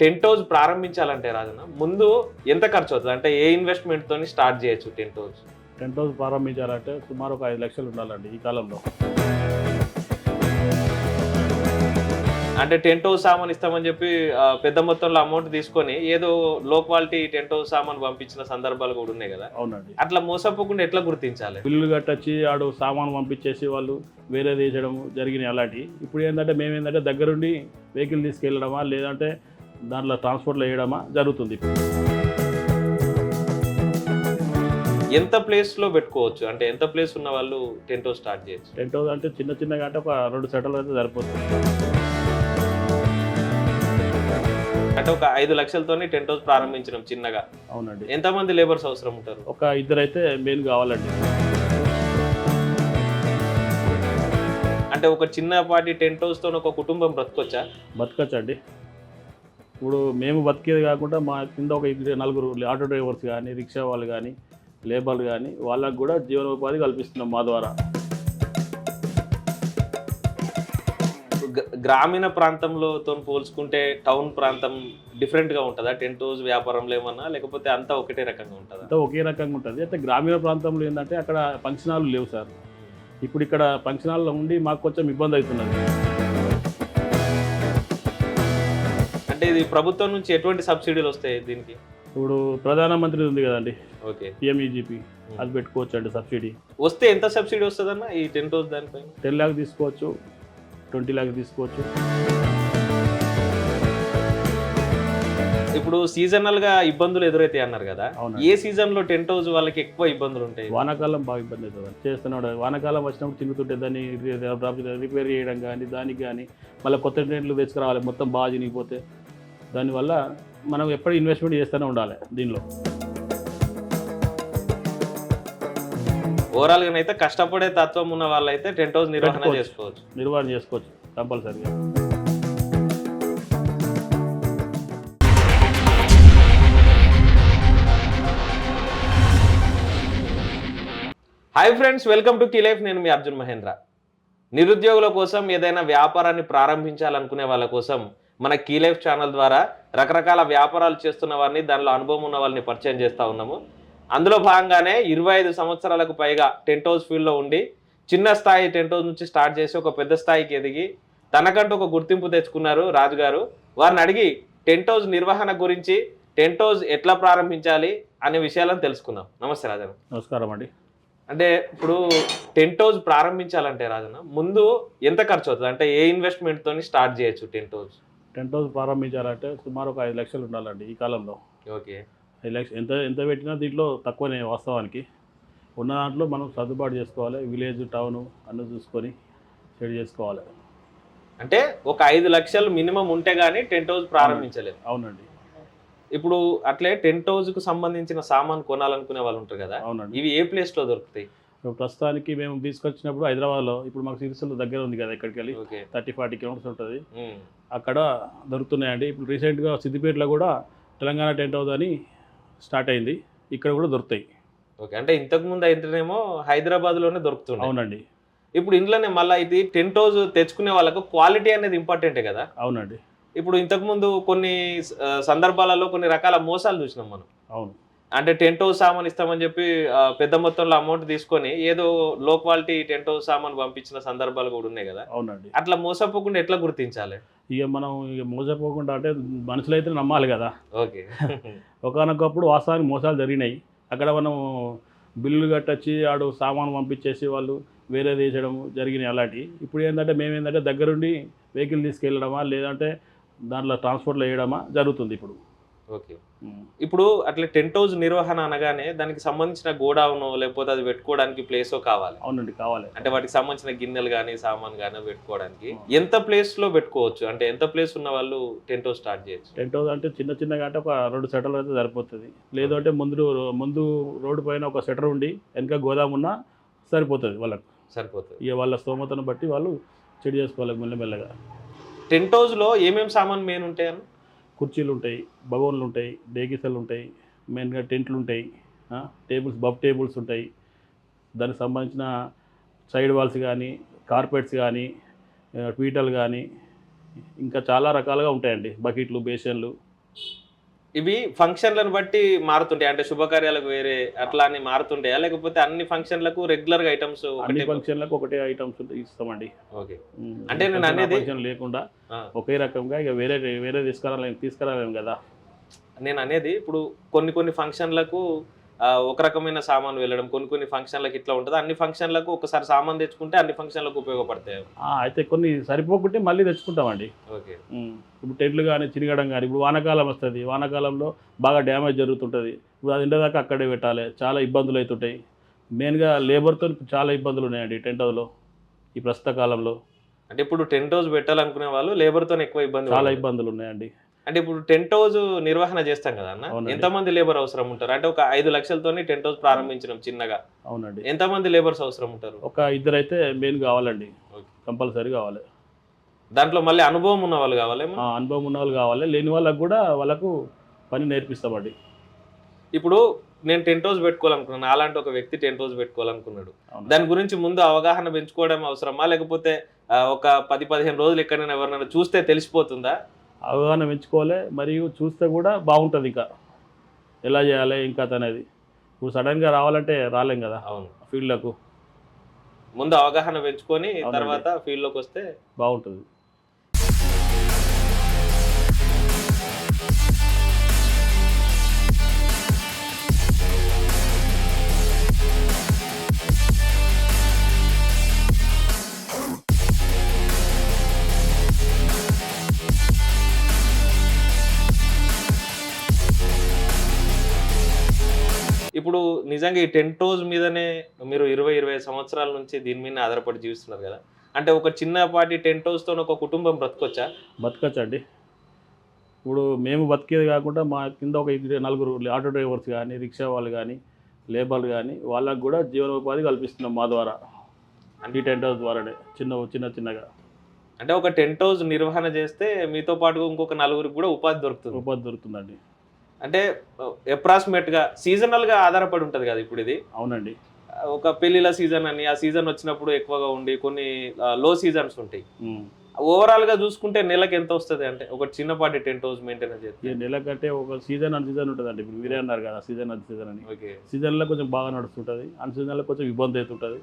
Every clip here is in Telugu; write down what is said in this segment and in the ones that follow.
టెంట్ హౌస్ ప్రారంభించాలంటే రాజన్న ముందు ఎంత ఖర్చు అవుతుంది? అంటే ఏ ఇన్వెస్ట్మెంట్ తోని స్టార్ట్ చేయొచ్చు టెంట్ హౌస్ టెంట్ హౌస్ ప్రారంభించాలంటే సుమారు ఒక ఐదు లక్షలు ఉండాలండి ఈ కాలంలో. అంటే టెంట్ హౌస్ సామాన్ ఇస్తామని చెప్పి పెద్ద మొత్తంలో అమౌంట్ తీసుకొని ఏదో లో క్వాలిటీ టెంట్ హౌస్ సామాన్ పంపించిన సందర్భాలు కూడా ఉన్నాయి కదా? అవునండి. అట్లా మోసపోకుండా ఎట్లా గుర్తించాలి? బిల్లులు కట్టొచ్చి ఆడు సామాన్ పంపించేసి వాళ్ళు వేరే తీసడం జరిగినాయి అలాంటి ఇప్పుడు ఏంటంటే మేము ఏంటంటే దగ్గరుండి వెహికల్ తీసుకెళ్ళడమా లేదంటే దాంట్లో ట్రాన్స్పోర్ట్లో వేయడమా జరుగుతుంది ఎంత ప్లేస్లో పెట్టుకోవచ్చు? అంటే ఎంత ప్లేస్ ఉన్న వాళ్ళు టెంట్ హౌస్ స్టార్ట్ చేయొచ్చు? టెంట్ హౌస్ అంటే చిన్న చిన్నగా అంటే ఒక రెండు సెటర్లు అయితే సరిపోతుంది. అంటే ఒక ఐదు లక్షలతోని టెంట్ హౌస్ ప్రారంభించడం చిన్నగా. అవునండి. ఎంతమంది లేబర్స్ అవసరం ఉంటారు? ఒక ఇద్దరు అయితే మెయిన్ కావాలండి. అంటే ఒక చిన్నపాటి టెంట్ హౌస్తో ఒక కుటుంబం బ్రతకొచ్చా? బతకచ్చండి ఇప్పుడు మేము బతికేది కాకుండా మా కింద ఒక ఇద్దరు నలుగురు ఆటో డ్రైవర్స్ కానీ రిక్షా వాళ్ళు కానీ లేబర్లు కానీ వాళ్ళకు కూడా జీవనోపాధి కల్పిస్తున్నాం మా ద్వారా. గ్రామీణ ప్రాంతంలో తో పోల్చుకుంటే టౌన్ ప్రాంతం డిఫరెంట్గా ఉంటుందా? టెంట్ హౌస్ వ్యాపారంలో ఏమన్నా? లేకపోతే అంతా ఒకటే రకంగా ఉంటుందా? అంతా ఒకే రకంగా ఉంటుంది. అయితే గ్రామీణ ప్రాంతంలో ఏంటంటే అక్కడ ఫంక్షన్ హాల్ లేవు సార్. ఇప్పుడు ఇక్కడ ఫంక్షన్ హాల్లో ఉండి మాకు కొంచెం ఇబ్బంది అవుతున్నది. అంటే ఇది ప్రభుత్వం నుంచి ఎటువంటి సబ్సిడీలు వస్తాయి దీనికి? ఇప్పుడు ప్రధానమంత్రి ఉంది కదండి. ఓకే. పిఎంఈజీపీ అది పెట్టుకోవచ్చు అండి సబ్సిడీ. వస్తే ఎంత సబ్సిడీ వస్తుందన్న ఈ టెంట్ హౌస్ దానిపైన? టెన్ ల్యాక్ తీసుకోవచ్చు ట్వంటీ ల్యాక్ తీసుకోవచ్చు. ఇప్పుడు సీజనల్గా ఇబ్బందులు ఎదురైతాయి అన్నారు కదా. అవునండి. ఏ సీజన్లో టెంట్ హౌస్ వాళ్ళకి ఎక్కువ ఇబ్బందులు ఉంటాయి? వానాకాలం బాగా ఇబ్బంది అవుతుంది. చేస్తున్నాడు. వానాకాలం వచ్చినప్పుడు తిరుగుతుంటే దాన్ని రి- రిపేర్ చేయడం కానీ దానికి కానీ మళ్ళీ కొత్త టెంట్లు తెచ్చుకురావాలి మొత్తం బాగా చినిగిపోతే దానివల్ల మనం ఎప్పుడు ఇన్వెస్ట్మెంట్ చేస్తూనే ఉండాలి దీనిలో. ఓవరాల్గా అయితే కష్టపడే తత్వం ఉన్న వాళ్ళైతే టెంట్ హౌస్ నిర్వహణ. చేసుకోవచ్చు. నిర్వహణ చేసుకోవచ్చు కంపల్సరీగా hi friends welcome to key life నేను మీ అర్జున్ మహేంద్ర. నిరుద్యోగుల కోసం ఏదైనా వ్యాపారాన్ని ప్రారంభించాలనుకునే వాళ్ళ కోసం మన కీ లైఫ్ ఛానల్ ద్వారా రకరకాల వ్యాపారాలు చేస్తున్న వారిని దానిలో అనుభవం ఉన్న వాళ్ళని పరిచయం చేస్తూ ఉన్నాము. అందులో భాగంగానే ఇరవై ఐదు సంవత్సరాలకు పైగా టెంట్ హౌస్ ఫీల్డ్లో ఉండి చిన్న స్థాయి టెంట్ హౌస్ నుంచి స్టార్ట్ చేసి ఒక పెద్ద స్థాయికి ఎదిగి తనకంటూ ఒక గుర్తింపు తెచ్చుకున్నారు రాజు గారు వారిని అడిగి టెంట్ హౌస్ నిర్వహణ గురించి టెంట్ హౌస్ ఎట్లా ప్రారంభించాలి? అనే విషయాలను తెలుసుకుందాం. నమస్తే రాజన్ నమస్కారం అండి. అంటే ఇప్పుడు టెంట్ హౌస్ ప్రారంభించాలంటే రాజన్న ముందు ఎంత ఖర్చు అవుతుంది అంటే ఏ ఇన్వెస్ట్మెంట్ తోని స్టార్ట్ చేయొచ్చు టెంట్ హౌస్? టెంట్ హౌస్ ప్రారంభించాలంటే సుమారు ఒక ఐదు లక్షలు ఉండాలండి ఈ కాలంలో. ఓకే. ఐదు లక్షలు ఎంత ఎంత పెట్టినా దీంట్లో తక్కువనే వాస్తవానికి. ఉన్న దాంట్లో మనం సర్దుబాటు చేసుకోవాలి విలేజ్ టౌన్ అన్నీ చూసుకొని సెట్ చేసుకోవాలి. అంటే ఒక ఐదు లక్షలు మినిమం ఉంటే గానీ టెంట్ హౌస్ ప్రారంభించలేదు. అవునండి. ఇప్పుడు అట్లే టెంట్ హౌస్కు సంబంధించిన సామాన్ కొనాలనుకునే వాళ్ళు ఉంటారు కదా అవునండి. ఇవి ఏ ప్లేస్లో దొరుకుతాయి? ప్రస్తుతానికి మేము తీసుకొచ్చినప్పుడు హైదరాబాద్లో ఇప్పుడు మాకు సిరిసిల్ల దగ్గర ఉంది కదా ఇక్కడికి వెళ్ళి. ఓకే. థర్టీ ఫార్టీ కిలోమీటర్స్ ఉంటుంది. అక్కడ దొరుకుతున్నాయండి. ఇప్పుడు రీసెంట్గా సిద్దిపేటలో కూడా తెలంగాణ టెంట్ హౌస్ అని స్టార్ట్ అయింది. ఇక్కడ కూడా దొరుకుతాయి. ఓకే. అంటే ఇంతకు ముందు అయితేనేమో హైదరాబాద్లోనే దొరుకుతుంది అవునండి. ఇప్పుడు ఇంట్లోనే మళ్ళీ ఇది టెంట్ హౌస్ తెచ్చుకునే వాళ్ళకు క్వాలిటీ అనేది ఇంపార్టెంటే కదా. అవునండి. ఇప్పుడు ఇంతకు ముందు కొన్ని సందర్భాలలో కొన్ని రకాల మోసాలు చూసినాం మనం. అవును. అంటే టెంట్ హౌస్ సామాన్ ఇస్తామని చెప్పి పెద్ద మొత్తంలో అమౌంట్ తీసుకొని ఏదో లో క్వాలిటీ టెంట్ హౌస్ సామాన్ పంపించిన సందర్భాలు కూడా ఉన్నాయి కదా. అవునండి. అట్లా మోసపోకుండా ఎట్లా గుర్తించాలి? ఇక మనం ఇక మోసపోకుండా అంటే మనుషులు అయితే నమ్మాలి కదా. ఓకే. ఒకనొకప్పుడు వాస్తవానికి మోసాలు జరిగినాయి. అక్కడ మనం బిల్లులు కట్టొచ్చి ఆడు సామాన్ పంపించేసి వాళ్ళు వేరే తీసడం జరిగినాయి అలాంటి ఇప్పుడు ఏంటంటే మేము ఏంటంటే దగ్గరుండి వెహికల్ తీసుకెళ్ళడమా లేదంటే దాంట్లో ట్రాన్స్పోర్ట్లో వేయడమా జరుగుతుంది ఇప్పుడు. ఓకే. ఇప్పుడు అట్లా టెంట్ హౌస్ నిర్వహణ అనగానే దానికి సంబంధించిన గోడౌన్ లేకపోతే అది పెట్టుకోవడానికి ప్లేస్ కావాలి. అవునండి కావాలి. అంటే వాటికి సంబంధించిన గిన్నెలు కానీ సామాన్ కానీ పెట్టుకోవడానికి ఎంత ప్లేస్లో పెట్టుకోవచ్చు? అంటే ఎంత ప్లేస్ ఉన్న వాళ్ళు టెంట్ హౌస్ స్టార్ట్ చేయొచ్చు? టెంట్ హౌస్ అంటే చిన్న చిన్నగా అంటే ఒక రెండు సెటర్లు అయితే సరిపోతుంది. లేదు అంటే ముందు ముందు రోడ్డు పైన ఒక సెటర్ ఉండి వెనక గోదాం ఉన్నా సరిపోతుంది వాళ్ళకు. సరిపోతుంది. ఇక వాళ్ళ స్తోమతను బట్టి వాళ్ళు చెడు చేసుకోవాలి మెల్లమెల్లగా. టెంట్ హౌస్లో ఏమేమి సామాన్ మెయిన్ ఉంటాయని? కుర్చీలు ఉంటాయి భగవన్లు ఉంటాయి డేగిసలు ఉంటాయి మెయిన్గా టెంట్లు ఉంటాయి టేబుల్స్ బబ్ టేబుల్స్ ఉంటాయి దానికి సంబంధించిన సైడ్ వాల్స్ కానీ కార్పెట్స్ కానీ ఆ, పీటలు కానీ ఇంకా చాలా రకాలుగా ఉంటాయండి బకెట్లు బేసన్లు ఇవి ఫంక్షన్లను బట్టి మారుతుంటాయి. అంటే శుభకార్యాలకు వేరే అట్లా అని మారుతుంటాయా? లేకపోతే అన్ని ఫంక్షన్లకు రెగ్యులర్గా ఐటమ్స్ అన్ని ఫంక్షన్లకు ఒకటే ఐటమ్స్ ఇస్తామండి. ఓకే. అంటే నేను అనేది- ఫంక్షన్ లేకుండా. ఒకే రకంగా ఇక వేరే వేరే తీసుకురాలేము తీసుకురాలేము కదా. నేను అనేది ఇప్పుడు కొన్ని కొన్ని ఫంక్షన్లకు ఒక రకమైన సామాన్ వెళ్ళడం కొన్ని కొన్ని ఫంక్షన్లకు ఇట్లా ఉంటుంది. అన్ని ఫంక్షన్లకు ఒకసారి సామాన్ తెచ్చుకుంటే అన్ని ఫంక్షన్లకు ఉపయోగపడతాయి. అయితే కొన్ని సరిపోకుంటే మళ్ళీ తెచ్చుకుంటామండి. ఓకే. ఇప్పుడు టెంట్లు కానీ చిరిగడం కానీ ఇప్పుడు వానాకాలం వస్తుంది. వానాకాలంలో బాగా డ్యామేజ్ జరుగుతుంటుంది. ఇప్పుడు అది ఇండదాకా అక్కడే పెట్టాలి. చాలా ఇబ్బందులు అవుతుంటాయి మెయిన్గా లేబర్తో చాలా ఇబ్బందులు ఉన్నాయండి టెంట్ హౌస్లో ఈ ప్రస్తుత కాలంలో. అంటే ఇప్పుడు టెంట్ హౌస్ పెట్టాలనుకునే వాళ్ళు లేబర్తో ఎక్కువ ఇబ్బంది చాలా. ఇబ్బందులు ఉన్నాయండి. అంటే ఇప్పుడు టెంట్ హౌస్ నిర్వహణ చేస్తాం కదా అన్న. ఎంతమంది లేబర్ అవసరం ఉంటారు? అంటే ఒక ఐదు లక్షలతోని టెంట్ హౌస్ ప్రారంభించినాం చిన్నగా. అవునండి. ఎంతమంది లేబర్స్ అవసరం ఉంటారు? ఒక ఇద్దరు అయితే మెయిన్ కావాలండి. కంపల్సరీ కావాలి. దాంట్లో మళ్ళీ అనుభవం ఉన్న వాళ్ళు కావాలేమో ఆ, అనుభవం ఉన్న వాళ్ళు కావాలి. లేని వాళ్ళకు కూడా వాళ్ళకు పని నేర్పిస్తామండి. ఇప్పుడు నేను టెంట్ హౌస్ పెట్టుకోవాలనుకున్నాను. అలాంటి ఒక వ్యక్తి టెంట్ హౌస్ పెట్టుకోవాలనుకున్నాడు. దాని గురించి ముందు అవగాహన పెంచుకోవడం అవసరమా? లేకపోతే ఒక పది పదిహేను రోజులు ఎక్కడైనా ఎవరినైనా చూస్తే తెలిసిపోతుందా? అవగాహన పెంచుకోవాలి మరియు చూస్తే కూడా బాగుంటుంది ఇంకా. ఎలా చేయాలి ఇంకా అనేది. ఇప్పుడు సడన్గా రావాలంటే రాలేం కదా అవును. ఫీల్డ్లకు ముందు అవగాహన పెంచుకొని. తర్వాత ఫీల్డ్లోకి వస్తే బాగుంటుంది. నిజంగా ఈ టెంట్ హౌస్ మీదనే మీరు ఇరవై ఇరవై సంవత్సరాల నుంచి దీని మీద ఆధారపడి జీవిస్తున్నారు కదా? అంటే ఒక చిన్నపాటి టెంట్ హౌస్తో ఒక కుటుంబం బ్రతకొచ్చా? బతకచ్చండి. ఇప్పుడు మేము బతికేది కాకుండా మా కింద ఒక నలుగురు ఆటో డ్రైవర్స్ కానీ రిక్షా వాళ్ళు కానీ లేబర్లు కానీ వాళ్ళకు కూడా జీవనోపాధి కల్పిస్తున్నాం మా ద్వారా. అంటే టెంట్ హౌస్ ద్వారానే చిన్న చిన్న చిన్నగా. అంటే ఒక టెంట్ హౌస్ నిర్వహణ చేస్తే మీతో పాటు ఇంకొక నలుగురికి కూడా ఉపాధి దొరుకుతుంది. ఉపాధి దొరుకుతుందండి. అంటే అప్రాక్సిమేట్గా సీజనల్గా ఆధారపడి ఉంటది కదా ఇప్పుడు ఇది? అవునండి. ఒక పెళ్ళిల సీజన్ అని ఆ సీజన్ వచ్చినప్పుడు ఎక్కువగా ఉండి కొన్ని లో సీజన్స్ ఉంటాయి. ఓవరాల్గా చూసుకుంటే నెలకి ఎంత వస్తుంది అంటే ఒక చిన్నపాటి టెంట్ హౌస్ మెయింటెనెన్స్ చేస్తే ఈ నెల కంటే ఒక సీజన్ అన్ సీజన్ ఉంటుందండి. ఇప్పుడు మీరే అన్నారు కదా సీజన్ అన్ సీజన్ అని. ఓకే. సీజన్లో కొంచెం బాగా నడుస్తుంటుంది. అన్ సీజన్లో కొంచెం ఇబ్బంది అవుతుంటుంది.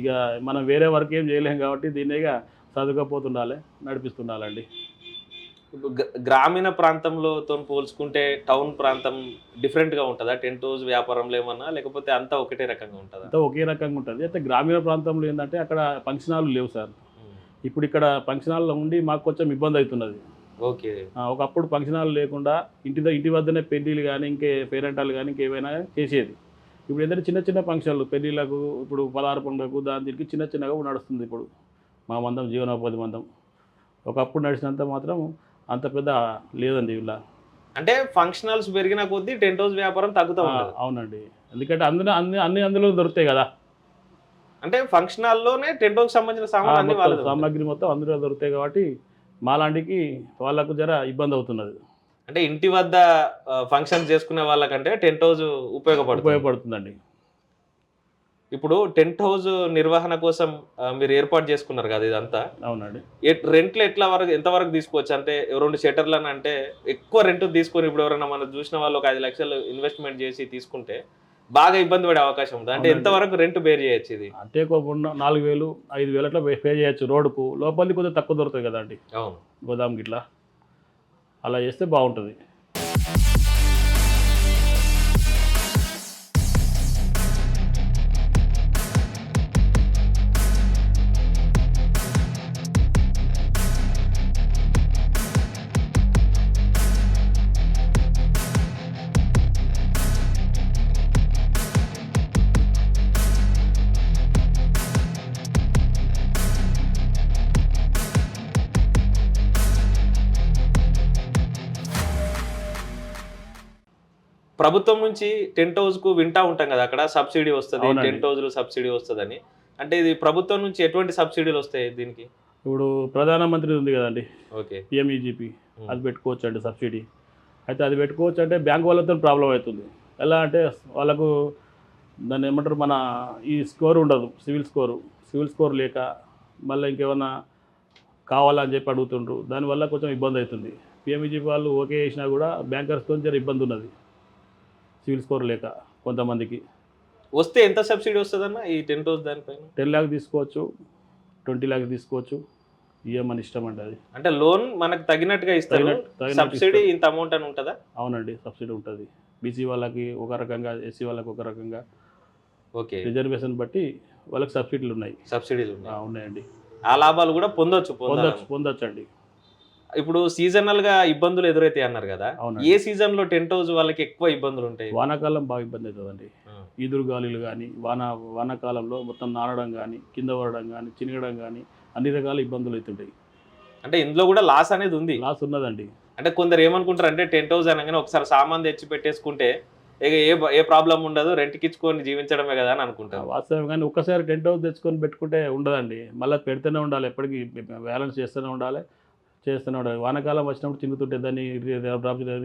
ఇక మనం వేరే వర్క్ ఏం చేయలేం కాబట్టి దీన్ని ఇక చదువుకపోతుండాలి నడిపిస్తుండాలండి. గ్రామీణ ప్రాంతంలో తో పోల్చుకుంటే టౌన్ ప్రాంతం డిఫరెంట్గా ఉంటుందా? టెంట్ హౌస్ వ్యాపారంలో ఏమన్నా? లేకపోతే అంతా ఒకటే రకంగా ఉంటుందా? అంతా ఒకే రకంగా ఉంటుంది. అయితే గ్రామీణ ప్రాంతంలో ఏంటంటే అక్కడ ఫంక్షన్ హాల్ లేవు సార్. ఇప్పుడు ఇక్కడ ఫంక్షన్ హాల్లో ఉండి మాకు కొంచెం ఇబ్బంది అవుతున్నది ఓకే. ఒకప్పుడు ఫంక్షన్ హాల్ లేకుండా ఇంటి ఇంటి వద్దనే పెళ్ళిళ్ళు కానీ ఇంకే పేరెంటాలు కానీ ఇంకేమైనా చేసేది. ఇప్పుడు ఏంటంటే చిన్న చిన్న ఫంక్షన్లు పెళ్ళిళ్ళకు ఇప్పుడు పదహారు పండుగకు దాని దీనికి చిన్న చిన్నగా నడుస్తుంది ఇప్పుడు. మా మందం జీవనోపాధి మందం. ఒకప్పుడు నడిచినంత మాత్రం అంత పెద్ద లేదండి ఇలా అంటే ఫంక్షన్ హాల్స్ పెరిగిన కొద్దీ టెంట్ హౌస్ వ్యాపారం తగ్గుతూ ఉంటుంది. అవునండి. ఎందుకంటే అందులో అన్ని అన్ని అందులో దొరుకుతాయి కదా. అంటే ఫంక్షన్ హాల్లోనే టెంట్ హౌస్ సంబంధించిన సామాన్ సామాగ్రి మొత్తం అందులో దొరుకుతాయి కాబట్టి మాలాంటికి వాళ్ళకు జర ఇబ్బంది అవుతున్నది. అంటే ఇంటి వద్ద ఫంక్షన్ చేసుకునే వాళ్ళకంటే టెంట్ హౌస్ ఉపయోగపడుతుంది. ఉపయోగపడుతుందండి. ఇప్పుడు టెంట్ హౌస్ నిర్వహణ కోసం మీరు ఏర్పాటు చేసుకున్నారు కదా ఇదంతా. అవునండి. రెంట్లు ఎట్లా వరకు ఎంత వరకు తీసుకోవచ్చు? అంటే రెండు షట్టర్లు అని అంటే ఎక్కువ రెంట్ తీసుకొని ఇప్పుడు ఎవరైనా మనం చూసిన వాళ్ళు ఒక ఐదు లక్షలు ఇన్వెస్ట్మెంట్ చేసి తీసుకుంటే బాగా ఇబ్బంది పడే అవకాశం ఉంది. అంటే అవునండి. ఎంత వరకు రెంట్ బేర్ చేయొచ్చు ఇది? అంటే నాలుగు వేలు ఐదు వేలు అట్లా పే చేయొచ్చు రోడ్డుకు. లోపలికి కొంచెం తక్కువ దొరుకుతాయి కదండి. అవును. గోదాం గిట్లా. అలా చేస్తే బాగుంటుంది. ప్రభుత్వం నుంచి టెంట్ హౌస్కు వింటా ఉంటాం కదా అక్కడ సబ్సిడీ వస్తుంది. టెంట్ హౌస్ సబ్సిడీ వస్తుందని. అంటే ఇది ప్రభుత్వం నుంచి ఎటువంటి సబ్సిడీలు వస్తాయి దీనికి? ఇప్పుడు ప్రధానమంత్రి ఉంది కదండి ఓకే. పిఎంఈజీపీ అది పెట్టుకోవచ్చు అండి సబ్సిడీ. అయితే అది పెట్టుకోవచ్చు అంటే బ్యాంక్ వాళ్ళతో ప్రాబ్లం అవుతుంది. ఎలా అంటే వాళ్ళకు దాన్ని ఏమంటారు మన ఈ స్కోర్ ఉండదు సివిల్ స్కోరు. సివిల్ స్కోర్ లేక మళ్ళీ ఇంకేమన్నా కావాలని చెప్పి అడుగుతుండ్రు. దానివల్ల కొంచెం ఇబ్బంది అవుతుంది. పిఎంఈజీ వాళ్ళు ఓకే చేసినా కూడా బ్యాంకర్స్తో జర ఇబ్బంది ఉన్నది. సివిల్ స్కోర్ లేక కొంతమందికి. వస్తే ఎంత సబ్సిడీ వస్తుందన్న ఈ టెన్ రోజు దానిపైన? టెన్ ల్యాక్ తీసుకోవచ్చు ట్వంటీ ల్యాక్ తీసుకోవచ్చు. ఇవ్వమని ఇష్టం అండి అది. అంటే లోన్ మనకు తగినట్టుగా ఇస్తారు. సబ్సిడీ. ఇంత అమౌంట్ అని ఉంటుందా? అవునండి సబ్సిడీ ఉంటుంది. బీసీ వాళ్ళకి ఒక రకంగా ఎస్సీ వాళ్ళకి ఒక రకంగా. ఓకే. రిజర్వేషన్ బట్టి వాళ్ళకి సబ్సిడీలు ఉన్నాయి. సబ్సిడీలు ఉన్నాయండి. ఆ లాభాలు కూడా పొందొచ్చు పొందొచ్చు పొందొచ్చు అండి ఇప్పుడు సీజనల్గా ఇబ్బందులు ఎదురైతాయి అన్నారు కదా. ఏ సీజన్లో టెంట్ హౌస్ వాళ్ళకి ఎక్కువ ఇబ్బందులు ఉంటాయి? వానాకాలం బాగా ఇబ్బంది అవుతుందండి. ఈదురు గాలులు కానీ వాన వానాకాలంలో మొత్తం నానడం కానీ కింద పడడం కానీ చినగడం కానీ అన్ని రకాల ఇబ్బందులు అవుతుంటాయి. అంటే ఇందులో కూడా లాస్ అనేది ఉంది. లాస్ ఉన్నదండి. అంటే కొందరు ఏమనుకుంటారు అంటే టెంట్ హౌస్ అనగానే ఒకసారి సామాన్ తెచ్చి పెట్టేసుకుంటే ఇక ఏ ఏ ప్రాబ్లం ఉండదు రెంట్కి ఇచ్చుకొని జీవించడమే కదా అని అనుకుంటారు. వాస్తవం కానీ ఒక్కసారి టెంట్ హౌస్ తెచ్చుకొని పెట్టుకుంటే ఉండదండి. మళ్ళీ పెడుతూనే ఉండాలి ఎప్పటికీ బ్యాలెన్స్ చేస్తూనే ఉండాలి. చేస్తూనే ఉండాలి వానాకాలం వచ్చినప్పుడు చినుగుతుంటే దాన్ని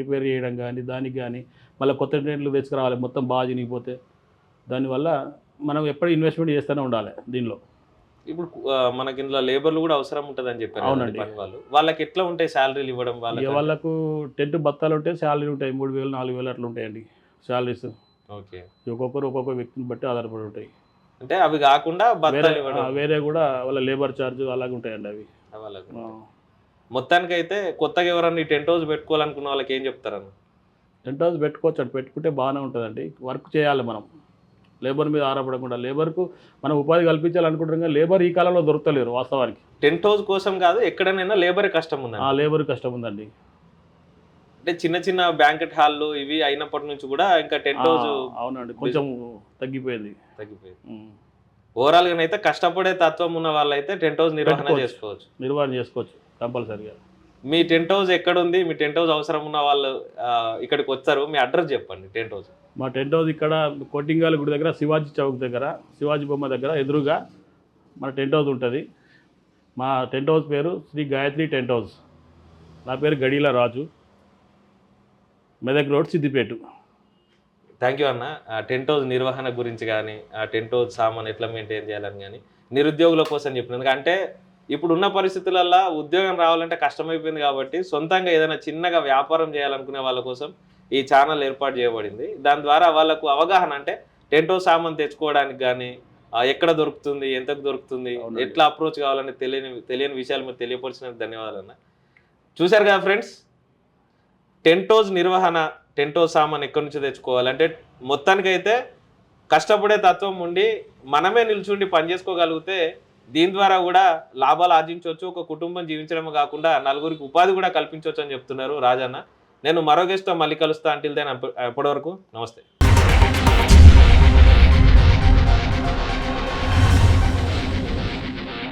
రిపేర్ చేయడం కానీ దానికి కానీ మళ్ళీ కొత్త టెంట్లు తెచ్చుకురావాలి మొత్తం బాగా చినిగిపోతే దానివల్ల మనం ఎప్పుడు ఇన్వెస్ట్మెంట్ చేస్తూనే ఉండాలి దీనిలో. ఇప్పుడు మనకి ఇందులో లేబర్లు కూడా అవసరం ఉంటుంది అని చెప్పారు అవునండి. వాళ్ళు. వాళ్ళకి ఎట్లా ఉంటాయి శాలరీలు ఇవ్వడం వాళ్ళకి? వాళ్ళకు టెంట్ బత్తాలు ఉంటే శాలరీ ఉంటాయి. మూడు వేలు నాలుగు వేలు అట్లా ఉంటాయండి శాలరీస్ ఓకే. ఒక్కొక్కరు ఒక్కొక్క వ్యక్తిని బట్టి ఆధారపడి ఉంటాయి. అంటే అవి కాకుండా వేరే కూడా వాళ్ళ లేబర్ ఛార్జ్ అలాగే ఉంటాయండి అవి. వాళ్ళకి ఆ. మొత్తానికి అయితే కొత్తగా ఎవరన్నా టెంట్ హౌస్ పెట్టుకోవాలనుకున్న వాళ్ళకి ఏం చెప్తారన్న? టెంట్ హౌస్ పెట్టుకోవచ్చు అండి. పెట్టుకుంటే బాగానే ఉంటుందండి. వర్క్ చేయాలి మనం. లేబర్ మీద ఆధారపడకుండా లేబర్కు మనం ఉపాధి కల్పించాలనుకుంటున్నాం కానీ లేబర్ ఈ కాలంలో దొరకలేరు వాస్తవానికి. టెంట్ హౌస్ కోసం కాదు ఎక్కడనైనా లేబర్ కష్టం ఉందండి. ఆ లేబర్ కష్టం ఉందండి. అంటే చిన్న చిన్న బ్యాంకెట్ హాల్లు ఇవి అయినప్పటి నుంచి కూడా ఇంకా టెంట్ హౌస్ అవునండి. కొంచెం తగ్గిపోయింది. తగ్గిపోయింది. ఉమ్. ఓవరాల్గా అయితే కష్టపడే తత్వం ఉన్న వాళ్ళైతే టెంట్ హౌస్ నిర్వహణ. చేసుకోవచ్చు. నిర్వహణ చేసుకోవచ్చు కంపల్సరీగా. మీ టెంట్ హౌస్ ఎక్కడ ఉంది మీ టెంట్ హౌస్ అవసరం ఉన్న వాళ్ళు ఇక్కడికి వచ్చారు. మీ అడ్రస్ చెప్పండి టెంట్ హౌస్. మా టెంట్ హౌస్ ఇక్కడ కొట్టింగాల గుడి దగ్గర శివాజీ చౌక్ దగ్గర శివాజీ బొమ్మ దగ్గర ఎదురుగా మన టెంట్ హౌస్ ఉంటుంది. మా టెంట్ హౌస్ పేరు శ్రీ గాయత్రి టెంట్ హౌస్. నా పేరు Gadila Raju. Medak road Siddipet. Thank you అన్న. ఆ టెంట్ హౌస్ నిర్వహణ గురించి కానీ ఆ టెంట్ హౌస్ సామాన్ ఎట్లా మెయింటైన్ చేయాలని కానీ నిరుద్యోగుల కోసం చెప్పినందుకు అంటే ఇప్పుడున్న పరిస్థితులల్లో ఉద్యోగం రావాలంటే కష్టమైపోయింది కాబట్టి సొంతంగా ఏదైనా చిన్నగా వ్యాపారం చేయాలనుకునే వాళ్ళ కోసం ఈ ఛానల్ ఏర్పాటు చేయబడింది. దాని ద్వారా వాళ్ళకు అవగాహన అంటే టెంట్ హౌస్ సామాన్ తెచ్చుకోవడానికి కానీ ఎక్కడ దొరుకుతుంది ఎంతకు దొరుకుతుంది. ఎట్లా అప్రోచ్ కావాలని తెలియని తెలియని విషయాలు మీరు తెలియపరిచినందుకు ధన్యవాదాలు అన్న. చూశారు కదా ఫ్రెండ్స్ టెంటోస్ నిర్వహణ టెంటో సామాన్ ఎక్కడి నుంచి తెచ్చుకోవాలంటే మొత్తానికైతే కష్టపడే తత్వం ఉండి మనమే నిల్చుండి పని చేసుకోగలిగితే దీని ద్వారా కూడా లాభాలు ఆర్జించవచ్చు ఒక కుటుంబం జీవించడమే కాకుండా నలుగురికి ఉపాధి కూడా కల్పించవచ్చు అని చెప్తున్నారు రాజన్న. నేను మరో గెస్ట్తో మళ్ళీ కలుస్తా. అంటిల్ దెన్ అప్పటి వరకు నమస్తే.